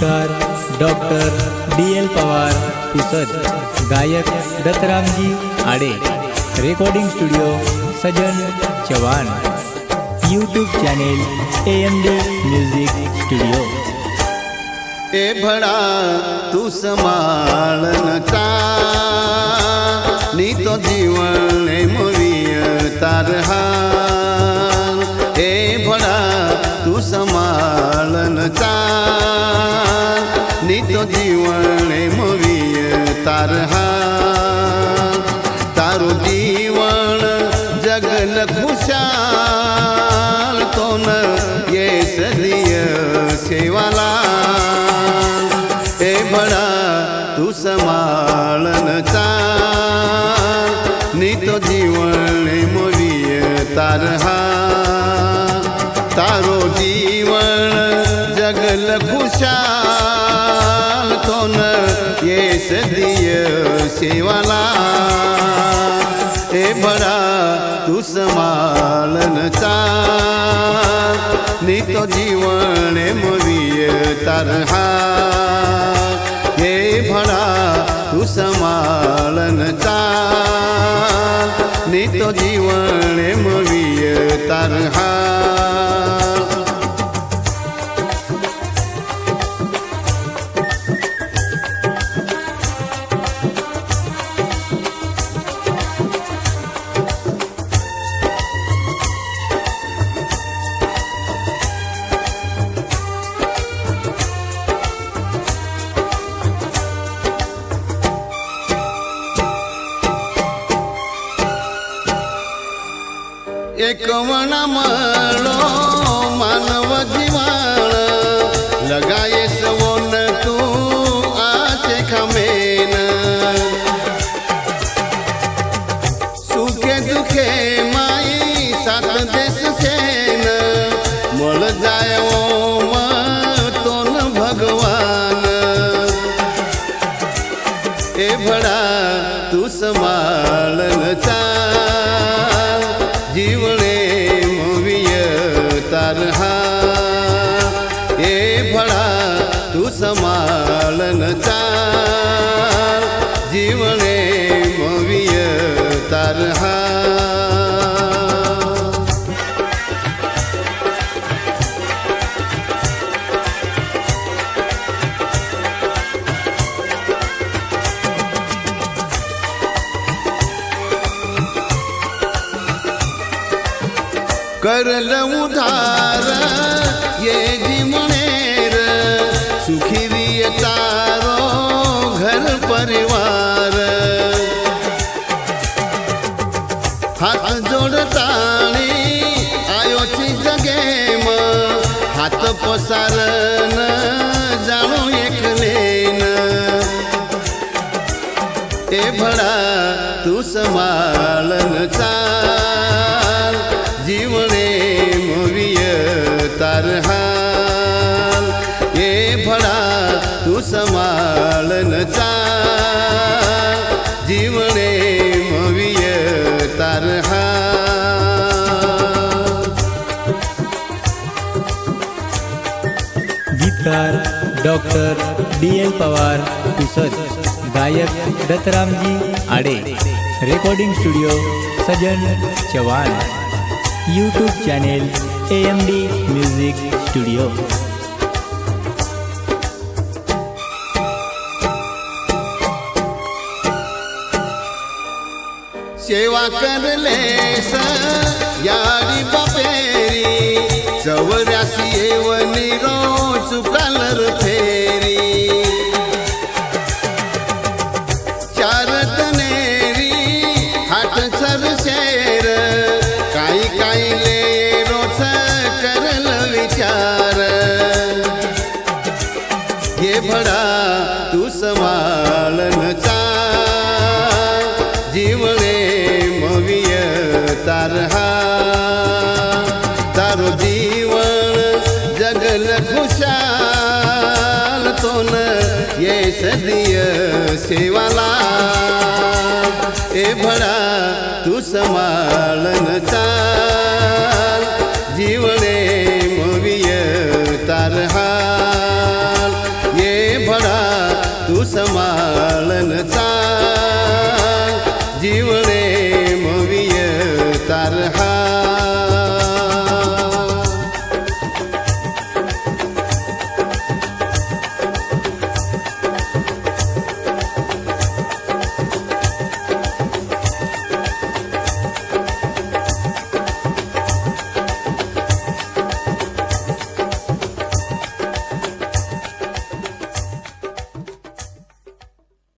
गीतकार doctor D L Pawar Pusad गायक Dattaramji Aade recording studio Sajan Chavan YouTube channel A M D music studio. ए भडा तू समाळनता नी तो जीवन संसार हा तारू जीवन जगल खुशाल तोन येसलिय सेवाला। हे बडा तू समाळन चाल नी तो जीवन मोरिय तार तारो जीवन जगल खुशाल शिवाला हे बरा तू समालनचा नित जीवन मवीय तारहा. हे भरा तू समालनचा नित जीवन मवीय तारहा. એક વણ મળો માનવ જીવાણ લગાય करल उधार ये जीवनेर सुखी तारो घर परिवार। हात जोडताणी आयो ची जगेम हात पसारन एक एकलेन ए भडा तू समालन चाल समालन चाल जीवने मोविय तारहाल गीतकार doctor D L Pawar Pusad गायक Dattaramji Aade. Recording studio Sajan Chavan. YouTube channel A M D music studio सेवा करले स याडी बापेरी चौऱ्यासी येव निरो चुकालर फेरी. चार तनेरी हाट सर शेर. काही काही ले रोच करल विचार. हे भडा तू समालन तारहा तारो जीवन जगल खुशाल तो न ये सदिय सेवाला. ए भडा तू समालन चाल जीवने मोविय तारहा ये संभाळन चाल. जीवळ